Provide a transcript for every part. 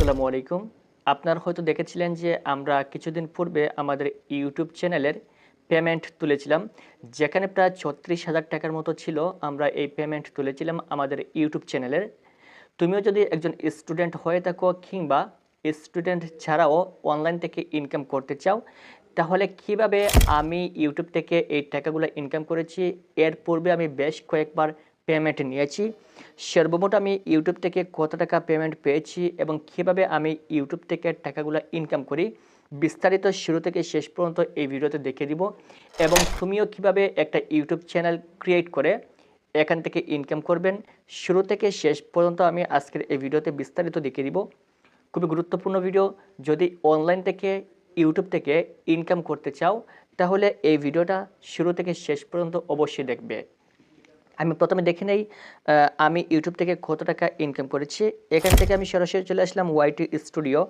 আসসালামু আলাইকুম। আপনারা হয়তো দেখেছিলেন যে আমরা কিছুদিন পূর্বে আমাদের ইউটিউব চ্যানেলের পেমেন্ট তুলেছিলাম। যেখানে প্রায় ছত্রিশ হাজার টাকার মতো ছিল আমরা এই পেমেন্ট তুলেছিলাম আমাদের ইউটিউব চ্যানেলের। তুমিও যদি একজন স্টুডেন্ট হয়ে থাকো কিংবা স্টুডেন্ট ছাড়াও অনলাইন থেকে ইনকাম করতে চাও, তাহলে কীভাবে আমি ইউটিউব থেকে এই টাকাগুলো ইনকাম করেছি? এর পূর্বে আমি বেশ কয়েকবার পেমেন্ট নিয়েছি। সর্বমোট আমি ইউটিউব থেকে কত টাকা পেমেন্ট পেয়েছি এবং কীভাবে আমি ইউটিউব থেকে টাকাগুলো ইনকাম করি, বিস্তারিত শুরু থেকে শেষ পর্যন্ত এই ভিডিওতে দেখে দিব এবং তুমিও কীভাবে একটা ইউটিউব চ্যানেল ক্রিয়েট করে এখান থেকে ইনকাম করবেন। শুরু থেকে শেষ পর্যন্ত আমি আজকের এই ভিডিওতে বিস্তারিত দেখিয়ে দিব। খুবই গুরুত্বপূর্ণ ভিডিও যদি অনলাইন থেকে ইউটিউব থেকে ইনকাম করতে চাও, তাহলে এই ভিডিওটা শুরু থেকে শেষ পর্যন্ত অবশ্যই দেখবে। আমি প্রথমে দেখে নেই আমি ইউটিউব থেকে কত টাকা ইনকাম করেছি। এখান থেকে আমি সরাসরি চলে আসলাম ওয়াইটি স্টুডিও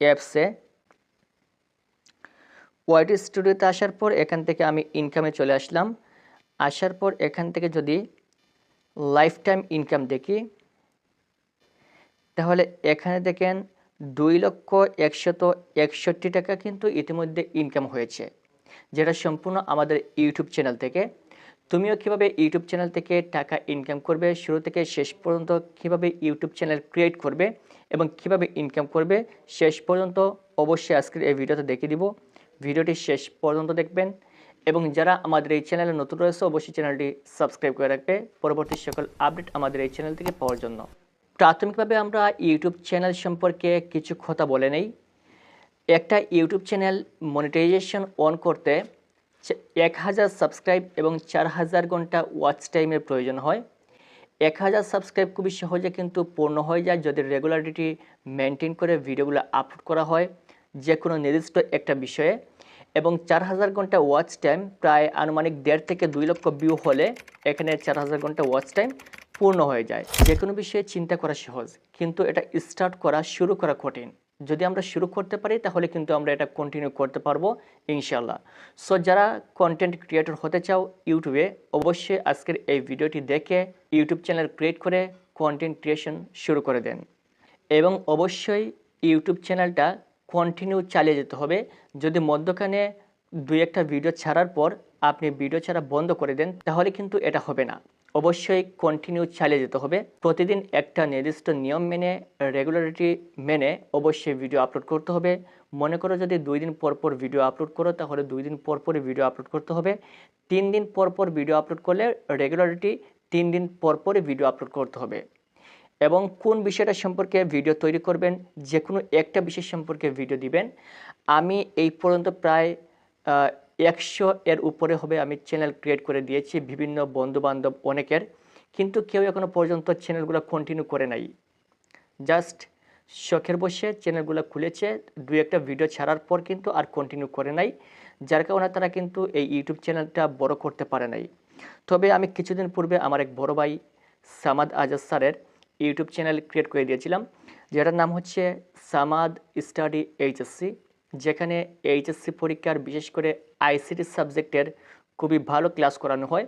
অ্যাপসে ওয়াইটি স্টুডিওতে আসার পর এখান থেকে আমি ইনকামে চলে আসলাম। আসার পর এখান থেকে যদি লাইফ টাইম ইনকাম দেখি, তাহলে এখানে দেখেন দুই লক্ষ একশত একষট্টি টাকা কিন্তু ইতিমধ্যে ইনকাম হয়েছে, যেটা সম্পূর্ণ আমাদের ইউটিউব চ্যানেল থেকে। তুমিও কীভাবে ইউটিউব চ্যানেল থেকে টাকা ইনকাম করবে, শুরু থেকে শেষ পর্যন্ত কীভাবে ইউটিউব চ্যানেল ক্রিয়েট করবে এবং কীভাবে ইনকাম করবে, শেষ পর্যন্ত অবশ্যই আজকের এই ভিডিওতে দেখিয়ে দিব। ভিডিওটি শেষ পর্যন্ত দেখবেন এবং যারা আমাদের এই চ্যানেলে নতুন রয়েছে, অবশ্যই চ্যানেলটি সাবস্ক্রাইব করে রাখবে পরবর্তী সকল আপডেট আমাদের এই চ্যানেল থেকে পাওয়ার জন্য। প্রাথমিকভাবে আমরা ইউটিউব চ্যানেল সম্পর্কে কিছু কথা বলে নেই। একটা ইউটিউব চ্যানেল মনিটাইজেশন অন করতে এক হাজার সাবস্ক্রাইব এবং চার হাজার ঘণ্টা ওয়াচ টাইমের প্রয়োজন হয়। এক হাজার সাবস্ক্রাইব খুবই সহজে কিন্তু পূর্ণ হয়ে যায় যদি রেগুলারিটি মেনটেন করে ভিডিওগুলো আপলোড করা হয় যে কোনো নির্দিষ্ট একটা বিষয়ে। এবং চার হাজার ঘণ্টা ওয়াচ টাইম প্রায় আনুমানিক দেড় থেকে দুই লক্ষ ভিউ হলে এখানে চার হাজার ঘণ্টা ওয়াচ টাইম পূর্ণ হয়ে যায়। যে কোনো বিষয়ে চিন্তা করা সহজ, কিন্তু এটা স্টার্ট করা, শুরু করা কঠিন। যদি আমরা শুরু করতে পারি, তাহলে কিন্তু আমরা এটা কন্টিনিউ করতে পারব ইনশাল্লাহ সো যারা কন্টেন্ট ক্রিয়েটর হতে চাও ইউটিউবে অবশ্যই আজকের এই ভিডিওটি দেখে ইউটিউব চ্যানেল ক্রিয়েট করে কন্টেন্ট ক্রিয়েশন শুরু করে দেন। এবং অবশ্যই ইউটিউব চ্যানেলটা কন্টিনিউ চালিয়ে যেতে হবে। যদি মধ্যখানে দুই একটা ভিডিও ছাড়ার পর আপনি ভিডিও ছাড়া বন্ধ করে দেন, তাহলে কিন্তু এটা হবে না। অবশ্যই কন্টিনিউ চালিয়ে যেতে হবে। প্রতিদিন একটা নির্দিষ্ট নিয়ম মেনে রেগুলারিটি মেনে অবশ্যই ভিডিও আপলোড করতে হবে। মনে করো যদি দুই দিন পর পর ভিডিও আপলোড করো, তাহলে দুই দিন পর পরই ভিডিও আপলোড করতে হবে। তিন দিন পর পর ভিডিও আপলোড করলে রেগুলারিটি তিন দিন পর পরই ভিডিও আপলোড করতে হবে। এবং কোন বিষয়টা সম্পর্কে ভিডিও তৈরি করবেন যে কোনো একটা বিষয় সম্পর্কে ভিডিও দিবেন। আমি এই পর্যন্ত প্রায় একশো এর উপরে হবে আমি চ্যানেল ক্রিয়েট করে দিয়েছি, বিভিন্ন বন্ধু বান্ধব অনেকের, কিন্তু কেউ এখনও পর্যন্ত চ্যানেলগুলো কন্টিনিউ করে নাই। জাস্ট শখের বসে চ্যানেলগুলো খুলেছে দু একটা ভিডিও ছাড়ার পর কিন্তু আর কন্টিনিউ করে নাই, যার কারণে তারা কিন্তু এই ইউটিউব চ্যানেলটা বড় করতে পারে নাই। তবে আমি কিছুদিন পূর্বে আমার এক বড় ভাই সামাদ আজাদ স্যারের ইউটিউব চ্যানেল ক্রিয়েট করে দিয়েছিলাম, যেটার নাম হচ্ছে সামাদ স্টাডি এইচএসসি। যেখানে এইচএসসি পরীক্ষার বিশেষ করে আইসিটি সাবজেক্টের খুবই ভালো ক্লাস করানো হয়।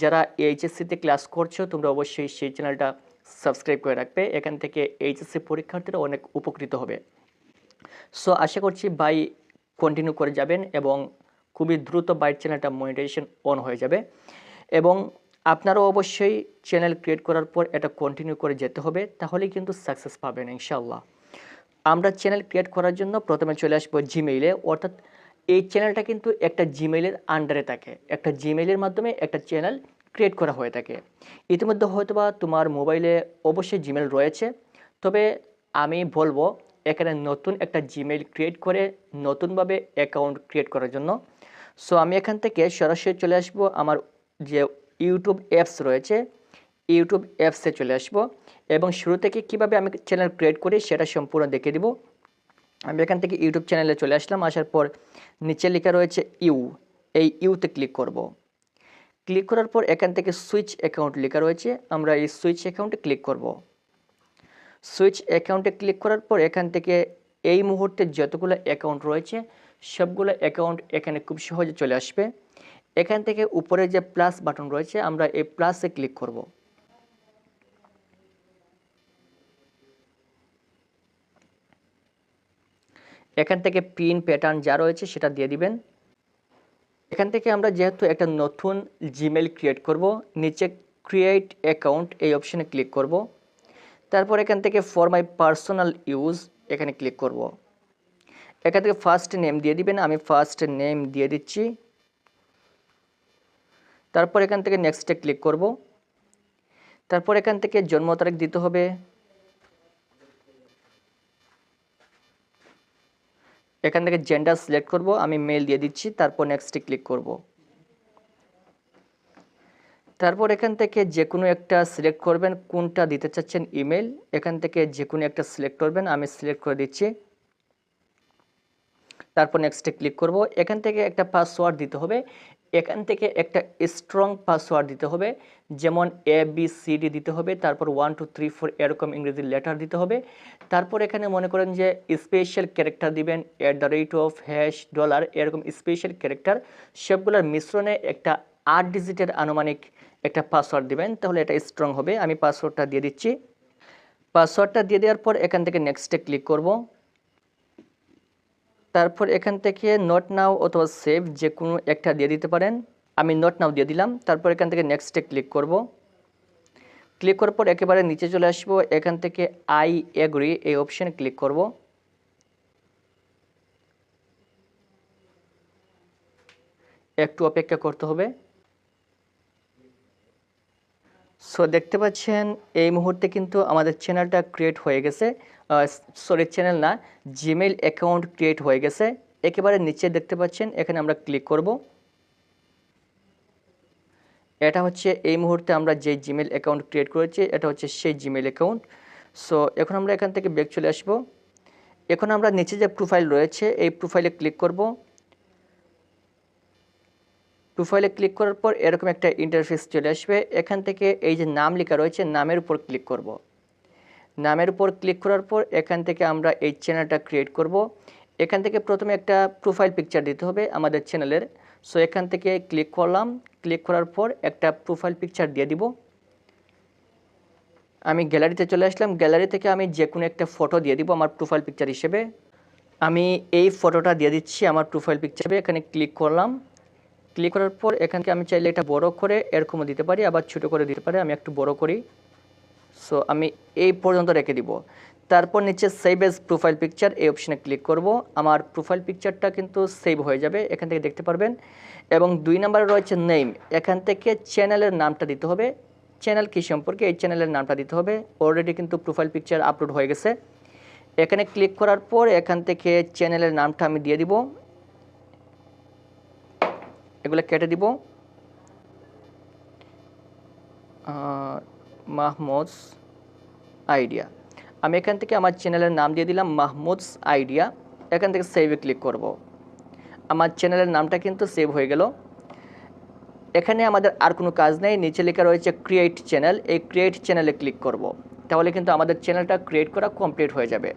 যারা এইচএসসিতে ক্লাস করছ, তোমরা অবশ্যই সেই চ্যানেলটা সাবস্ক্রাইব করে রাখবে। এখান থেকে এইচএসসি পরীক্ষার্থীরা অনেক উপকৃত হবে। সো আশা করছি বাই কন্টিনিউ করে যাবেন এবং খুবই দ্রুত বাইট চ্যানেলটা মনিটাইজেশন অন হয়ে যাবে। এবং আপনারাও অবশ্যই চ্যানেল ক্রিয়েট করার পর এটা কন্টিনিউ করে যেতে হবে, তাহলেই কিন্তু সাকসেস পাবেন ইনশাল্লাহ আমরা চ্যানেল ক্রিয়েট করার জন্য প্রথমে চলে আসব জিমেইলে অর্থাৎ এই চ্যানেলটা কিন্তু একটা জিমেইলের আন্ডারে থাকে। একটা জিমেইলের মাধ্যমে একটা চ্যানেল ক্রিয়েট করা হয়ে থাকে। ইতিমধ্যে হয়তোবা তোমার মোবাইলে অবশ্যই জিমেল রয়েছে। তবে আমি বলব, এখানে নতুন একটা জিমেইল ক্রিয়েট করে নতুনভাবে অ্যাকাউন্ট ক্রিয়েট করার জন্য। সো আমি এখান থেকে সরাসরি চলে আসব। আমার যে ইউটিউব অ্যাপস রয়েছে ইউটিউব অ্যাপসে চলে আসব। এবং শুরু থেকে কীভাবে আমি চ্যানেল ক্রিয়েট করি সেটা সম্পূর্ণ দেখে দিব আমি এখান থেকে ইউটিউব চ্যানেলে চলে আসলাম, আসার পর নিচে লেখা রয়েছে ইউ এই ইউতে ক্লিক করব। ক্লিক করার পর এখান থেকে সুইচ অ্যাকাউন্ট লেখা রয়েছে, আমরা এই সুইচ অ্যাকাউন্টে ক্লিক করব। সুইচ অ্যাকাউন্টে ক্লিক করার পর এখান থেকে এই মুহূর্তে যতগুলো অ্যাকাউন্ট রয়েছে, সবগুলো অ্যাকাউন্ট এখানে খুব সহজে চলে আসবে এখান থেকে উপরে যে প্লাস বাটন রয়েছে, আমরা এই প্লাসে ক্লিক করব এখান থেকে পিন প্যাটার্ন যা রয়েছে সেটা দিয়ে দিবেন। এখান থেকে আমরা যেহেতু একটা নতুন জিমেল ক্রিয়েট করব, নিচে ক্রিয়েট অ্যাকাউন্ট এই অপশানে ক্লিক করব। তারপর এখান থেকে ফর মাই পার্সোনাল ইউজ এখানে ক্লিক করব। এখান থেকে ফার্স্ট নেম দিয়ে দিবেন, আমি ফার্স্ট নেম দিয়ে দিচ্ছি। তারপর এখান থেকে নেক্সটে ক্লিক করব। তারপর এখান থেকে জন্ম তারিখ দিতে হবে। এখান থেকে জেন্ডার সিলেক্ট করব, আমি মেল দিয়ে দিচ্ছি, তারপর নেক্সটে ক্লিক করব। তারপর এখান থেকে যে কোনো একটা সিলেক্ট করবেন, কোনটা দিতে চাচ্ছেন ইমেল এখান থেকে যে কোনো একটা সিলেক্ট করবেন, আমি সিলেক্ট করে দিচ্ছি। তারপর নেক্সটে ক্লিক করব, এখান থেকে একটা পাসওয়ার্ড দিতে হবে এখান থেকে একটা স্ট্রং পাসওয়ার্ড দিতে হবে, যেমন এ বি সি ডি দিতে হবে, তারপর ওয়ান টু থ্রি ফোর এরকম ইংরেজি লেটার দিতে হবে। তারপর এখানে মনে করেন যে স্পেশাল ক্যারেক্টার দিবেন at the rate of hash dollar এরকম স্পেশাল ক্যারেক্টার সবগুলোর মিশ্রণে একটা আট ডিজিটের আনুমানিক একটা পাসওয়ার্ড দিবেন, তাহলে এটা স্ট্রং হবে। আমি পাসওয়ার্ডটা দিয়ে দিচ্ছি। পাসওয়ার্ডটা দিয়ে দেওয়ার পর এখান থেকে নেক্সটে ক্লিক করব। তারপর এখান থেকে নট নাও অথবা সেভ যে কোনো একটা দিয়ে দিতে পারেন। আমি নট নাও দিয়ে দিলাম। তারপর এখান থেকে নেক্সটে ক্লিক করব। ক্লিক করার পর একেবারে নিচে চলে আসব। এখান থেকে আই এগ্রি এই অপশানে ক্লিক করব। একটু অপেক্ষা করতে হবে। সো দেখতে পাচ্ছেন, এই মুহূর্তে কিন্তু আমাদের চ্যানেলটা ক্রিয়েট হয়ে গেছে। সরি চ্যানেল না জিমেইল অ্যাকাউন্ট ক্রিয়েট হয়ে গেছে। একেবারে নিচে দেখতে পাচ্ছেন, এখানে আমরা ক্লিক করব। এটা হচ্ছে, এই মুহূর্তে আমরা যে জিমেল অ্যাকাউন্ট ক্রিয়েট করেছি, এটা হচ্ছে সেই জিমেল অ্যাকাউন্ট সো এখন আমরা এখান থেকে ব্যাক চলে আসব। এখন আমরা নিচে যে প্রোফাইল রয়েছে, এই প্রোফাইলে ক্লিক করব। প্রোফাইলে ক্লিক করার পর এরকম একটা ইন্টারফেস চলে আসবে। এখান থেকে এই যে নাম লেখা রয়েছে, নামের উপর ক্লিক করব। নামের উপর ক্লিক করার পর এখান থেকে আমরা এই চ্যানেলটা ক্রিয়েট করব। এখান থেকে প্রথমে একটা প্রোফাইল পিকচার দিতে হবে আমাদের চ্যানেলের সো এখান থেকে ক্লিক করলাম। ক্লিক করার পর একটা প্রোফাইল পিকচার দিয়ে দিব। আমি গ্যালারিতে চলে আসলাম। গ্যালারি থেকে আমি যে কোনো একটা ফটো দিয়ে দিব আমার প্রোফাইল পিকচার হিসেবে। আমি এই ফটোটা দিয়ে দিচ্ছি আমার প্রোফাইল পিকচারে এখানে ক্লিক করলাম। ক্লিক করার পর এখান থেকে আমি চাইলে এটা বড় করে এরকমও দিতে পারি, আবার ছোটো করে দিতে পারি, আমি একটু বড় করি। সো আমি এই পর্যন্ত রেখে দিব। তারপর নিচে সেভ এজ প্রোফাইল পিকচার এই অপশানে ক্লিক করব। আমার প্রোফাইল পিকচারটা কিন্তু সেভ হয়ে যাবে, এখান থেকে দেখতে পারবেন। এবং দুই নম্বরে রয়েছে নেম এখান থেকে চ্যানেলের নামটা দিতে হবে। চ্যানেল কী সম্পর্কে? এই চ্যানেলের নামটা দিতে হবে। অলরেডি কিন্তু প্রোফাইল পিকচার আপলোড হয়ে গেছে। এখানে ক্লিক করার পর এখান থেকে চ্যানেলের নামটা আমি দিয়ে দিব। এগুলো কেটে দিব। মাহমুদস আইডিয়া। আমি এখান থেকে আমার চ্যানেলের নাম দিয়ে দিলাম মাহমুদস আইডিয়া। এখান থেকে সেভে ক্লিক করব। আমার চ্যানেলের নামটা কিন্তু সেভ হয়ে গেল। এখানে আমাদের আর কোনো কাজ নেই। নিচে লেখা রয়েছে ক্রিয়েট চ্যানেল এই ক্রিয়েট চ্যানেলে ক্লিক করব। তাহলে কিন্তু আমাদের চ্যানেলটা ক্রিয়েট করা কমপ্লিট হয়ে যাবে।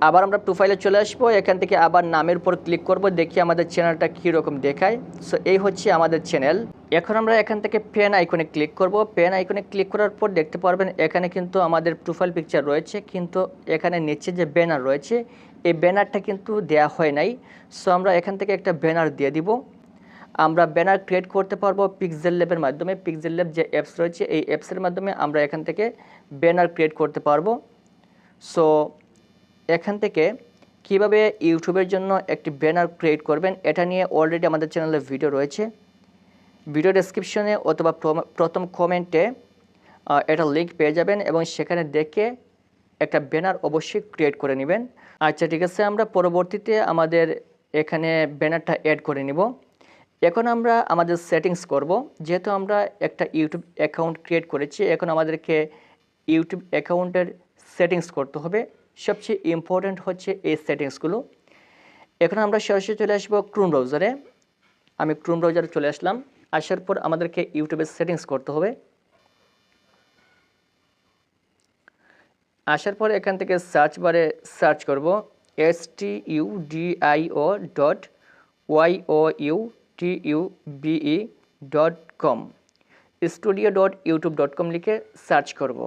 আবার আমরা প্রোফাইলে চলে আসব, এখান থেকে আবার নামের উপর ক্লিক করব, দেখি আমাদের চ্যানেলটা কীরকম দেখায়। সো এই হচ্ছে আমাদের চ্যানেল এখন আমরা এখান থেকে পেন আইকনে ক্লিক করব। পেন আইকনে ক্লিক করার পর দেখতে পারবেন এখানে কিন্তু আমাদের প্রোফাইল পিকচার রয়েছে, কিন্তু এখানে নিচে যে ব্যানার রয়েছে, এই ব্যানারটা কিন্তু দেয়া হয় নাই। সো আমরা এখান থেকে একটা ব্যানার দিয়ে দিব। আমরা ব্যানার ক্রিয়েট করতে পারব পিক্সেল ল্যাবের মাধ্যমে। পিক্সেল ল্যাব যে অ্যাপস রয়েছে, এই অ্যাপসের মাধ্যমে আমরা এখান থেকে ব্যানার ক্রিয়েট করতে পারব। সো এখান থেকে কীভাবে ইউটিউবের জন্য একটি ব্যানার ক্রিয়েট করবেন, এটা নিয়ে অলরেডি আমাদের চ্যানেলে ভিডিও রয়েছে। ভিডিও ডেসক্রিপশনে অথবা প্রথম কমেন্টে এটা লিঙ্ক পেয়ে যাবেন এবং সেখানে দেখে একটা ব্যানার অবশ্যই ক্রিয়েট করে নেবেন। আচ্ছা ঠিক আছে, আমরা পরবর্তীতে আমাদের এখানে ব্যানারটা অ্যাড করে নিব। এখন আমরা আমাদের সেটিংস করব। যেহেতু আমরা একটা ইউটিউব অ্যাকাউন্ট ক্রিয়েট করেছি, এখন আমাদেরকে ইউটিউব অ্যাকাউন্টের সেটিংস করতে হবে। সবচেয়ে ইম্পর্ট্যান্ট হচ্ছে এই সেটিংসগুলো। এখন আমরা সরাসরি চলে আসব ক্রোম ব্রাউজারে আমি ক্রোম ব্রাউজারে চলে আসলাম। আসার পর আমাদেরকে ইউটিউবের সেটিংস করতে হবে। আসার পর এখান থেকে সার্চ বারে সার্চ করব। S T U D I O dot Y O U T U B E dot com studio dot YouTube dot com লিখে সার্চ করব।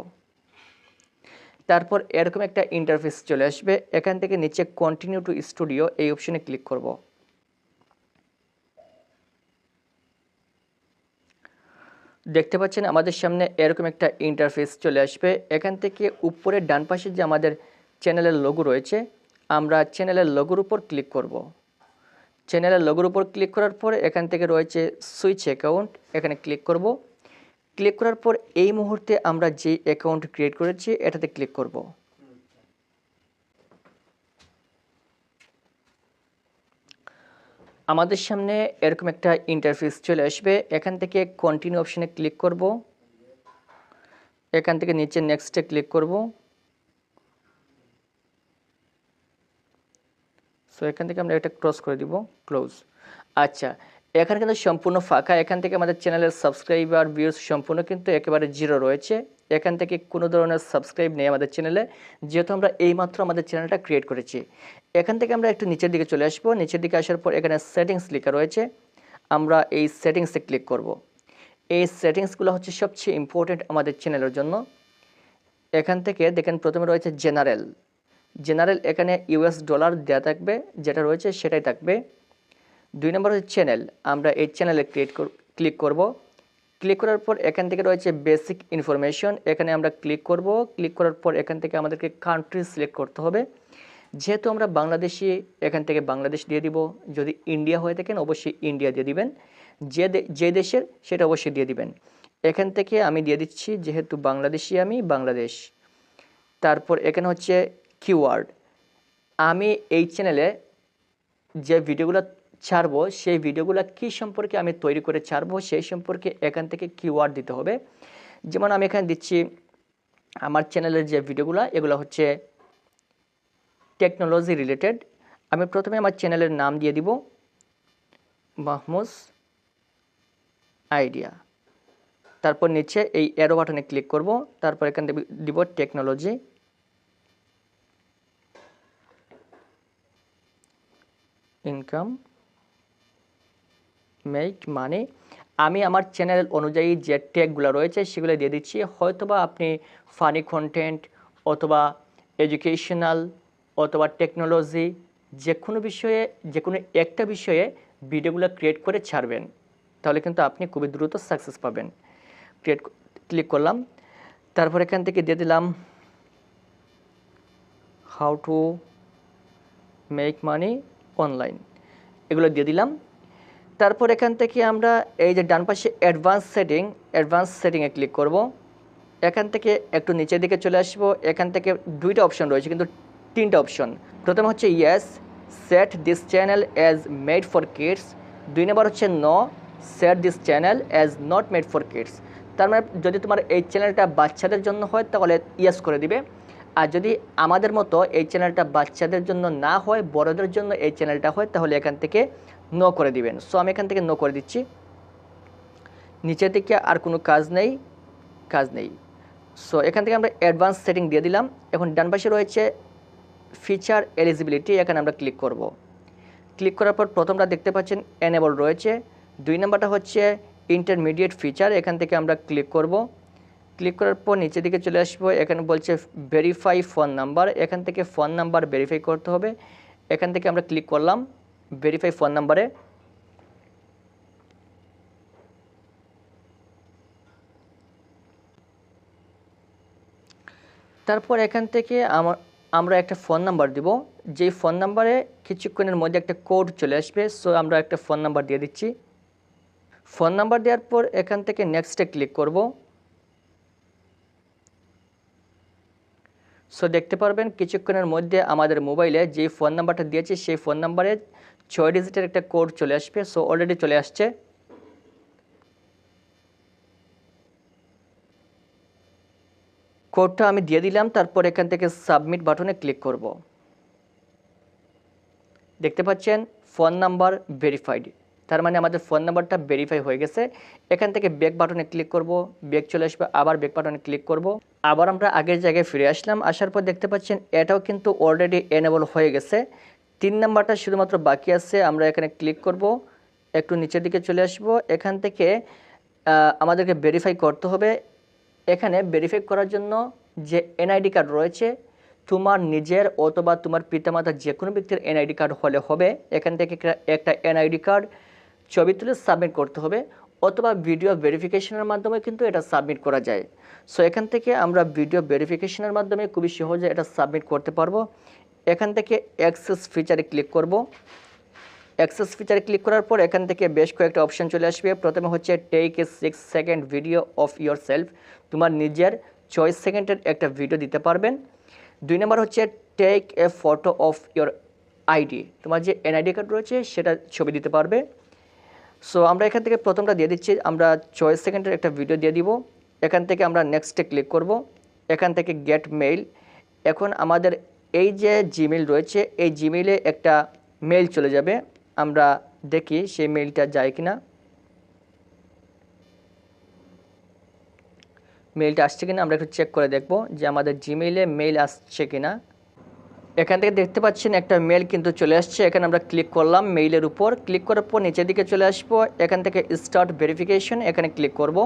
তারপর এরকম একটা ইন্টারফেস চলে আসবে। এখান থেকে নিচে কন্টিনিউ টু স্টুডিও এই অপশনে ক্লিক করব। দেখতে পাচ্ছেন আমাদের সামনে এরকম একটা ইন্টারফেস চলে আসবে। এখান থেকে উপরে ডান পাশে যে আমাদের চ্যানেলের লোগো রয়েছে, আমরা চ্যানেলের লোগোর উপর ক্লিক করব। চ্যানেলের লোগোর উপর ক্লিক করার পর এখান থেকে রয়েছে সুইচ অ্যাকাউন্ট এখানে ক্লিক করব। ক্লিক করার পর এই মুহূর্তে আমরা যে অ্যাকাউন্ট ক্রিয়েট করেছি, এটাতে ক্লিক করব। আমাদের সামনে এরকম একটা ইন্টারফেস চলে আসবে। এখান থেকে কন্টিনিউ অপশানে ক্লিক করব। এখান থেকে নিচে নেক্সটে ক্লিক করব। সো এখান থেকে আমরা এটা ক্রস করে দিব ক্লোজ আচ্ছা এখানে কিন্তু সম্পূর্ণ ফাঁকা। এখান থেকে আমাদের চ্যানেলের সাবস্ক্রাইবার ভিউজ সম্পূর্ণ কিন্তু একেবারে জিরো রয়েছে। এখান থেকে কোনো ধরনের সাবস্ক্রাইব নেই আমাদের চ্যানেলে। যেহেতু আমরা এইমাত্র আমাদের চ্যানেলটা ক্রিয়েট করেছি। এখান থেকে আমরা একটু নিচের দিকে চলে আসব। নিচের দিকে আসার পর এখানে সেটিংস লেখা রয়েছে। আমরা এই সেটিংসে ক্লিক করব। এই সেটিংসগুলো হচ্ছে সবচেয়ে ইম্পর্টেন্ট আমাদের চ্যানেলের জন্য। এখান থেকে দেখেন প্রথমে রয়েছে জেনারেল জেনারেল এখানে ইউএস ডলার দেওয়া থাকবে। যেটা রয়েছে সেটাই থাকবে। দুই নম্বর হচ্ছে চ্যানেল আমরা এই চ্যানেলে ক্রিয়েট ক্লিক করব। ক্লিক করার পর এখান থেকে রয়েছে বেসিক ইনফরমেশন এখানে আমরা ক্লিক করব। ক্লিক করার পর এখান থেকে আমাদেরকে কান্ট্রি সিলেক্ট করতে হবে। যেহেতু আমরা বাংলাদেশি, এখান থেকে বাংলাদেশ দিয়ে দিব। যদি ইন্ডিয়া হয়ে থাকেন, অবশ্যই ইন্ডিয়া দিয়ে দিবেন। যে যে দেশের, সেটা অবশ্যই দিয়ে দিবেন। এখান থেকে আমি দিয়ে দিচ্ছি, যেহেতু বাংলাদেশি আমি, বাংলাদেশ। তারপর এখানে হচ্ছে কিওয়ার্ড আমি এই চ্যানেলে যে ভিডিওগুলো ছাড়বো, সেই ভিডিওগুলো কী সম্পর্কে আমি তৈরি করে ছাড়বো, সেই সম্পর্কে এখান থেকে কিওয়ার্ড দিতে হবে। যেমন আমি এখানে দিচ্ছি, আমার চ্যানেলের যে ভিডিওগুলো, এগুলো হচ্ছে টেকনোলজি রিলেটেড আমি প্রথমে আমার চ্যানেলের নাম দিয়ে দিব, মাহমুজ আইডিয়া। তারপর নিচে এই অ্যারো বাটনে ক্লিক করব, তারপর এখানে দিব টেকনোলজি ইনকাম মেক মানি আমি আমার চ্যানেল অনুযায়ী যে ট্যাগগুলো রয়েছে সেগুলো দিয়ে দিচ্ছি। হয়তোবা আপনি ফানি কন্টেন্ট অথবা এডুকেশনাল অথবা টেকনোলজি যে কোনো বিষয়ে যে কোনো একটা বিষয়ে ভিডিওগুলো ক্রিয়েট করে ছাড়বেন, তাহলে কিন্তু আপনি খুবই দ্রুত সাকসেস পাবেন। ক্রিয়েট ক্লিক করলাম, তারপর এখান থেকে দিয়ে দিলাম how to make money online এগুলো দিয়ে দিলাম তারপর এখান থেকে আমরা এই যে ডান পাশে অ্যাডভান্স সেটিং, অ্যাডভান্স সেটিংয়ে ক্লিক করব। এখান থেকে একটু নিচের দিকে চলে আসব। এখান থেকে দুইটা অপশন রয়েছে, কিন্তু তিনটা অপশন। প্রথমে হচ্ছে yes, set this channel as made for kids. দুই নম্বর হচ্ছে no, set this channel as not made for kids. তার মানে যদি তোমার এই চ্যানেলটা বাচ্চাদের জন্য হয়, তাহলে ইয়েস করে দিবে। আর যদি আমাদের মতো এই চ্যানেলটা বাচ্চাদের জন্য না হয়, বড়দের জন্য এই চ্যানেলটা হয়, তাহলে এখান থেকে নো করে দিবেন। সো আমি এখান থেকে নো করে দিচ্ছি। নিচের দিকে আর কোনো কাজ নেই কাজ নেই। সো এখান থেকে আমরা অ্যাডভান্স সেটিং দিয়ে দিলাম। এখন ডান পাশে রয়েছে ফিচার এলিজিবিলিটি এখানে আমরা ক্লিক করব। ক্লিক করার পর প্রথমটা দেখতে পাচ্ছেন এনেবল রয়েছে। দুই নম্বরটা হচ্ছে ইন্টারমিডিয়েট ফিচার এখান থেকে আমরা ক্লিক করব। ক্লিক করার পর নিচের দিকে চলে আসব। এখানে বলছে ভেরিফাই ফোন নাম্বার এখান থেকে ফোন নাম্বার ভেরিফাই করতে হবে। এখান থেকে আমরা ক্লিক করলাম। ভেরিফাই ফোন নাম্বারে তারপর এখান থেকে আমার আমরা একটা ফোন নাম্বার দিব। যেই ফোন নাম্বারে কিছুক্ষণের মধ্যে একটা কোড চলে আসবে সো আমরা একটা ফোন নাম্বার দিয়ে দিচ্ছি। ফোন নাম্বার দেওয়ার পর এখান থেকে নেক্সটে ক্লিক করব। সো দেখতে পারবেন, কিছুক্ষণের মধ্যে আমাদের মোবাইলে যে ফোন নাম্বারটা দিয়েছি, সেই ফোন নাম্বারে ছয় ডিজিটের একটা কোড চলে আসবে সো অলরেডি চলে আসছে। কোডটা আমি দিয়ে দিলাম, তারপর এখান থেকে সাবমিট বাটনে ক্লিক করব। দেখতে পাচ্ছেন ফোন নাম্বার ভেরিফাইড তার মানে আমাদের ফোন নাম্বারটা ভেরিফাই হয়ে গেছে। এখান থেকে ব্যাক বাটনে ক্লিক করব ব্যাক চলে আসবে, আবার ব্যাক বাটনে ক্লিক করব। আবার আমরা আগের জায়গায় ফিরে আসলাম, আসার পর দেখতে পাচ্ছেন, এটাও কিন্তু অলরেডি এনেবল হয়ে গেছে। তিন নাম্বারটা শুধুমাত্র বাকি আছে, আমরা এখানে ক্লিক করব, একটু নিচের দিকে চলে আসব, এখান থেকে আমাদেরকে ভেরিফাই করতে হবে। এখানে ভেরিফাই করার জন্য যে এনআইডি কার্ড রয়েছে, তোমার নিজের অথবা তোমার পিতামাতার যে কোনো ব্যক্তির এনআইডি কার্ড হলে হবে। এখান থেকে একটা- এনআইডি কার্ড ছবি তুলে সাবমিট করতে হবে, অথবা ভিডিও ভেরিফিকেশনের মাধ্যমে কিন্তু এটা সাবমিট করা যায়। সো এখান থেকে আমরা ভিডিও ভেরিফিকেশনের মাধ্যমে খুবই সহজে এটা সাবমিট করতে পারব। এখান থেকে অ্যাক্সেস ফিচারে ক্লিক করব। অ্যাক্সেস ফিচারে ক্লিক করার পর এখান থেকে বেশ কয়েকটা অপশন চলে আসবে। প্রথমে হচ্ছে take a six second video of yourself তোমার নিজের চয়েস সেকেন্ডের একটা ভিডিও দিতে পারবেন। দুই নম্বর হচ্ছে take a photo of your ID তোমার যে এনআইডি কার্ড রয়েছে, সেটা ছবি দিতে পারবে। সো আমরা এখান থেকে প্রথমটা দিয়ে দিচ্ছি। আমরা চয়েস সেকেন্ডের একটা ভিডিও দিয়ে দিব। এখান থেকে আমরা নেক্সটে ক্লিক করব। এখান থেকে গেট মেইল এখন আমাদের এই যে জিমেইল রয়েছে, এই জিমেইলে একটা মেইল চলে যাবে। আমরা দেখি সেই মেইলটা যায় কিনা। মেইলটা আসছে কিনা, আমরা একটু চেক করে দেখব যে আমাদের জিমেইলে মেইল আসছে কিনা। এখান থেকে দেখতে পাচ্ছেন একটা মেল কিন্তু চলে আসছে। এখানে আমরা ক্লিক করলাম মেইলের উপর। ক্লিক করার পর নিচের দিকে চলে আসব। এখান থেকে স্টার্ট ভেরিফিকেশন এখানে ক্লিক করব।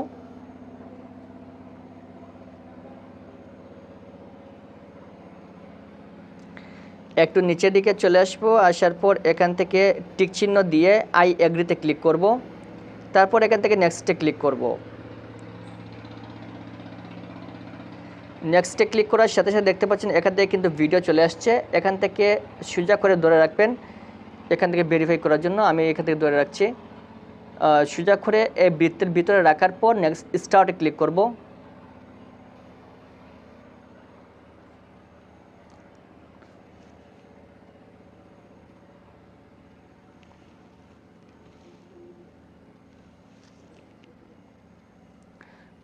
একটু নিচের দিকে চলে আসব, আসার পর এখান থেকে টিক চিহ্ন দিয়ে আই এগ্রিতে ক্লিক করব। তারপর এখান থেকে নেক্সটে ক্লিক করব। নেক্সটে ক্লিক করার সাথে সাথে দেখতে পাচ্ছেন এখান থেকে কিন্তু ভিডিও চলে আসছে। এখান থেকে সোজা করে ধরে রাখবেন। এখান থেকে ভেরিফাই করার জন্য আমি এখান থেকে ধরে রাখছি। সোজা করে এই বৃত্তের ভিতরে রাখার পর নেক্সট স্টার্টে ক্লিক করব।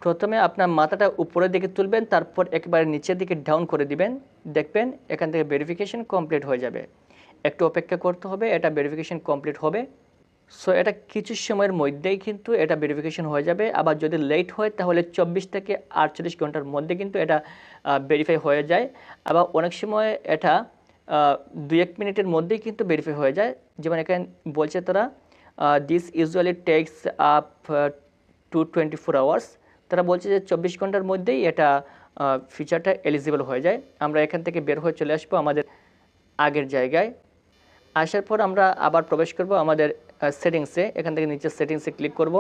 প্রথমে আপনার মাথাটা উপরের দিকে তুলবেন, তারপর একেবারে নিচের দিকে ডাউন করে দিবেন। দেখবেন এখান থেকে ভেরিফিকেশন কমপ্লিট হয়ে যাবে। একটু অপেক্ষা করতে হবে, এটা ভেরিফিকেশন কমপ্লিট হবে। সো এটা কিছু সময়ের মধ্যেই কিন্তু এটা ভেরিফিকেশন হয়ে যাবে। আবার যদি লেট হয়, তাহলে চব্বিশ থেকে আটচল্লিশ ঘণ্টার মধ্যে কিন্তু এটা ভেরিফাই হয়ে যায়। আবার অনেক সময় এটা দু এক মিনিটের মধ্যেই কিন্তু ভেরিফাই হয়ে যায়। যেমন এখানে বলছে তারা this usually takes up to twenty four hours তারা বলছে যে চব্বিশ ঘণ্টার মধ্যেই এটা ফিচারটা এলিজিবল হয়ে যায়। আমরা এখান থেকে বের হয়ে চলে আসব আমাদের আগের জায়গায়। আসার পর আমরা আবার প্রবেশ করব আমাদের সেটিংসে এখান থেকে নিচে সেটিংসে ক্লিক করব।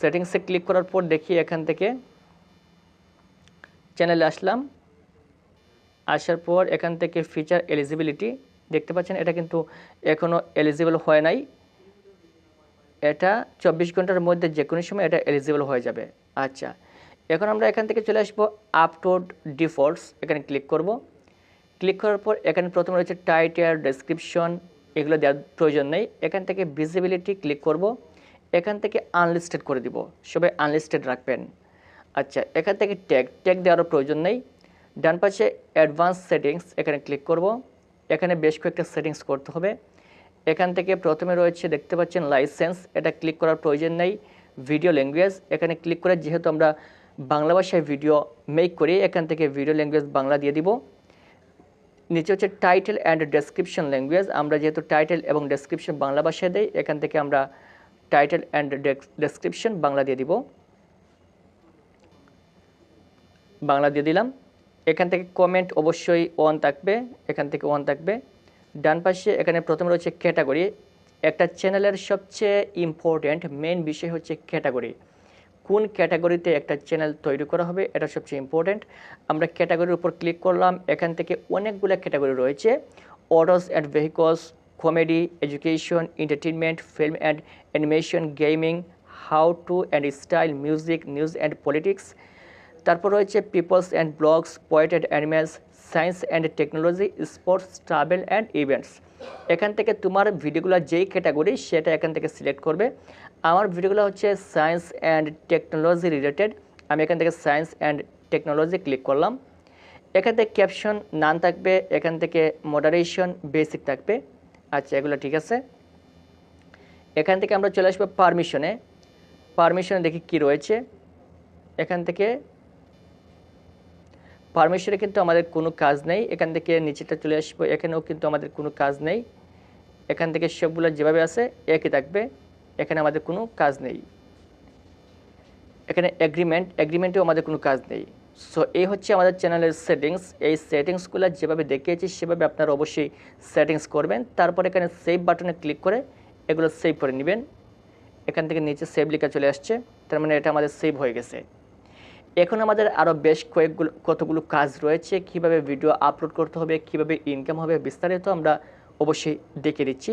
সেটিংসে ক্লিক করার পর দেখি এখান থেকে চ্যানেলে আসলাম। আসার পর এখান থেকে ফিচার এলিজিবিলিটি দেখতে পাচ্ছেন, এটা কিন্তু এখনও এলিজিবল হয় নাই। এটা চব্বিশ ঘণ্টার মধ্যে যে কোনো সময় এটা এলিজিবল হয়ে যাবে। আচ্ছা এখন আমরা এখান থেকে চলে আসব আপ টু ডিফল্টস এখানে ক্লিক করব। ক্লিক করার পর এখানে প্রথমে রয়েছে টাইটেল ডেসক্রিপশন এগুলো দেওয়ার প্রয়োজন নেই। এখান থেকে ভিজিবিলিটি ক্লিক করব। এখান থেকে আনলিস্টেড করে দিব। সবাই আনলিস্টেড রাখবেন। আচ্ছা এখান থেকে ট্যাগ ট্যাগ দেওয়ারও প্রয়োজন নেই। ডান পাশে অ্যাডভান্স সেটিংস এখানে ক্লিক করব। এখানে বেশ কয়েকটা সেটিংস করতে হবে। এখান থেকে প্রথমে রয়েছে, দেখতে পাচ্ছেন লাইসেন্স এটা ক্লিক করার প্রয়োজন নেই। ভিডিও ল্যাঙ্গুয়েজ এখানে ক্লিক করে যেহেতু আমরা বাংলা ভাষায় ভিডিও মেক করি, এখান থেকে ভিডিও ল্যাঙ্গুয়েজ বাংলা দিয়ে দিব। নিচে হচ্ছে টাইটেল অ্যান্ড ডেসক্রিপশন ল্যাঙ্গুয়েজ আমরা যেহেতু টাইটেল এবং ডেসক্রিপশন বাংলা ভাষায় দেই, এখান থেকে আমরা টাইটেল অ্যান্ড ডেসক্রিপশন বাংলা দিয়ে দিব। বাংলা দিয়ে দিলাম। এখান থেকে কমেন্ট অবশ্যই অন থাকবে, এখান থেকে অন থাকবে। ডান পাশে এখানে প্রথমে রয়েছে ক্যাটাগরি একটা চ্যানেলের সবচেয়ে ইম্পর্ট্যান্ট মেন বিষয় হচ্ছে ক্যাটাগরি কোন ক্যাটাগরিতে একটা চ্যানেল তৈরি করা হবে, এটা সবচেয়ে ইম্পর্ট্যান্ট আমরা ক্যাটাগরির উপর ক্লিক করলাম, এখান থেকে অনেকগুলো ক্যাটাগরি রয়েছে। Autos and vehicles comedy education entertainment film and animation gaming how to and style music news and politics তারপর রয়েছে peoples and blogs poet and animals science and technology sports travel and events এখান থেকে তোমার ভিডিওগুলো যেই category সেটা এখান থেকে সিলেক্ট করবে। আমার ভিডিওগুলো হচ্ছে সায়েন্স অ্যান্ড টেকনোলজি রিলেটেড আমি এখান থেকে সায়েন্স অ্যান্ড টেকনোলজি ক্লিক করলাম। এখান থেকে ক্যাপশন নান থাকবে, এখান থেকে মডারেশন বেসিক থাকবে। আচ্ছা এগুলো ঠিক আছে। এখান থেকে আমরা চলে আসব পারমিশনে পারমিশনে দেখি কি রয়েছে। এখান থেকে পারমিশনে কিন্তু আমাদের কোনো কাজ নেই। এখান থেকে নিচেটা চলে আসব, এখানেও কিন্তু আমাদের কোনো কাজ নেই। এখান থেকে সবগুলো যেভাবে আছে, একই থাকবে। এখানে আমাদের কোনো কাজ নেই। এখানে এগ্রিমেন্ট এগ্রিমেন্টেও আমাদের কোনো কাজ নেই। সো এই হচ্ছে আমাদের চ্যানেলের সেটিংস এই সেটিংসগুলো যেভাবে দেখিয়েছি, সেভাবে আপনারা অবশ্যই সেটিংস করবেন। তারপর এখানে সেভ বাটনে ক্লিক করে এগুলো সেভ করে নেবেন। এখান থেকে নিচে সেভ লেখা চলে আসছে। তার মানে এটা আমাদের সেভ হয়ে গেছে। এখন আমাদের আরও বেশ কয়েকগুলো, কতগুলো কাজ রয়েছে, কীভাবে ভিডিও আপলোড করতে হবে, কীভাবে ইনকাম হবে বিস্তারিত আমরা অবশ্যই দেখে দিচ্ছি